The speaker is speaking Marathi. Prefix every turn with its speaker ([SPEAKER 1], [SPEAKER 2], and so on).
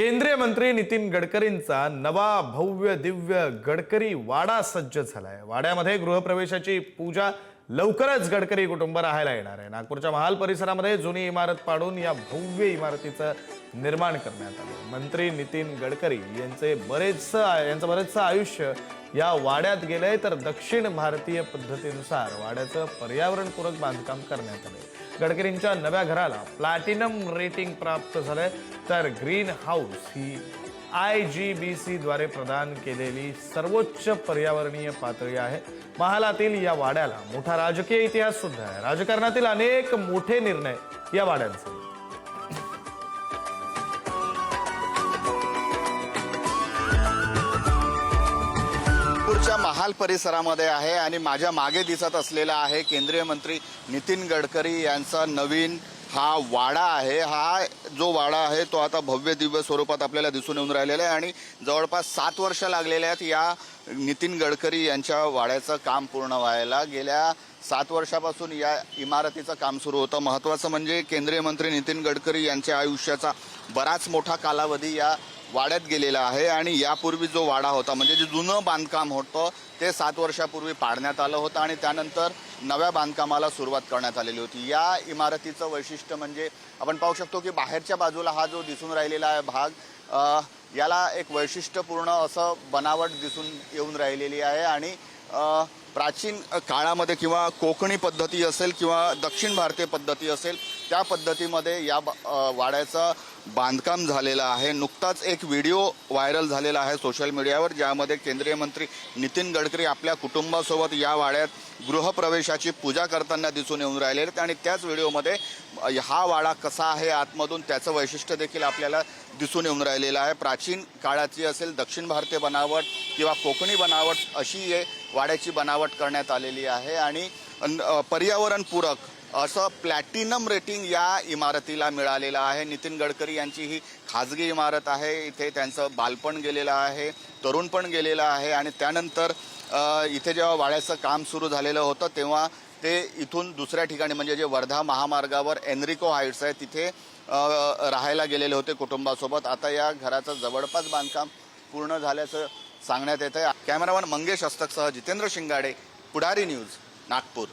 [SPEAKER 1] केंद्रीय मंत्री नितीन गडकरींचा नवा भव्य दिव्य गडकरी वाडा सज्ज झालाय. वाड्यामध्ये गृहप्रवेशाची पूजा लवकरच गडकरी कुटुंब राहायला येणार आहे. नागपूरच्या महाल परिसरामध्ये जुनी इमारत पाडून या भव्य इमारतीचं निर्माण करण्यात आलं. मंत्री नितीन गडकरी यांचे बरेचसं यांचं बरेचसं आयुष्य या वाड्यात गेलंय तर दक्षिण भारतीय पद्धतीनुसार वाड्याचं पर्यावरणपूरक बांधकाम करण्यात आलंय. गडकरींच्या नव्या घराला प्लॅटिनम रेटिंग प्राप्त झालंय. तर ग्रीन हाऊस ही आय जी बी सी द्वारे प्रदान केलेली सर्वोच्च पर्यावरणीय पातळी आहे. महालातील या वाड्याला मोठा राजकीय इतिहास सुद्धा आहे. राजकारणातील अनेक मोठे निर्णय या वाड्यांचे.
[SPEAKER 2] महाल परिसरामध्ये आहे आणि माझ्या मागे दिसत असलेला आहे केंद्रीय मंत्री नितीन गडकरी यांचा नवीन हा वाडा आहे. हा जो वाडा आहे तो आता भव्य दिव्य स्वरूपात आपल्याला दिसून येऊन राहिलेला आहे आणि जवळपास सात वर्ष लागलेले आहेत या नितीन गडकरी यांच्या वाड्याचं काम पूर्ण व्हायला. गेल्या सात वर्षापासून या इमारतीचं काम सुरू होतं. महत्त्वाचं म्हणजे केंद्रीय मंत्री नितीन गडकरी यांच्या आयुष्याचा बराच मोठा कालावधी या वाढत गेलेला आहे आणि यापूर्वी जो वाडा होता म्हणजे जे जुनं बांधकाम होतं ते सात वर्षापूर्वी पाडण्यात आलं होतं आणि त्यानंतर नव्या बांधकामाला सुरुवात करण्यात आलेली होती. या इमारतीचं वैशिष्ट्य म्हणजे आपण पाहू शकतो की बाहेरच्या बाजूला हा जो दिसून राहिलेला आहे भाग याला एक वैशिष्ट्यपूर्ण असं बनावट दिसून येऊन राहिलेली आहे आणि प्राचीन काळामध्ये किंवा कोकणी पद्धती असेल किंवा दक्षिण भारतीय पद्धती असेल त्या पद्धतीमध्ये या बा- वाड्याचं बांधकाम झालेलं आहे. नुकताच एक व्हिडिओ व्हायरल झालेला आहे सोशल मीडियावर ज्यामध्ये केंद्रीय मंत्री नितीन गडकरी आपल्या कुटुंबासोबत या वाड्यात गृहप्रवेशाची पूजा करताना दिसून येऊन राहिले आहेत. आणि त्याच व्हिडिओमध्ये हा वाडा कसा आहे आतमधून त्याचं वैशिष्ट्य देखील आपल्याला दिसून येऊन राहिलेलं आहे. प्राचीन काळाची असेल दक्षिण भारतीय बनावट किंवा कोकणी बनावट अशी हे वाड्याची बनावट करण्यात आलेली आहे आणि पर्यावरणपूरक असं प्लॅटिनम रेटिंग या इमारतीला मिळालेलं आहे. नितीन गडकरी यांची ही खाजगी इमारत आहे. इथे त्यांचं बालपण गेलेलं आहे तरुण पण गेलेलं आहे आणि त्यानंतर इथे जेव्हा वाड्याचं काम सुरू झालेलं होतं तेव्हा ते इथून दुसऱ्या ठिकाणी म्हणजे जे वर्धा महामार्गावर एनरिको हाईट्स आहे तिथे राहायला गेलेले होते कुटुंबासोबत. आता या घराचं जवळपास बांधकाम पूर्ण झाल्याचं सांगण्यात येतं आहे कॅमेरामन मंगेश हस्तकसह जितेंद्र शिंगाडे पुढारी न्यूज नागपूर.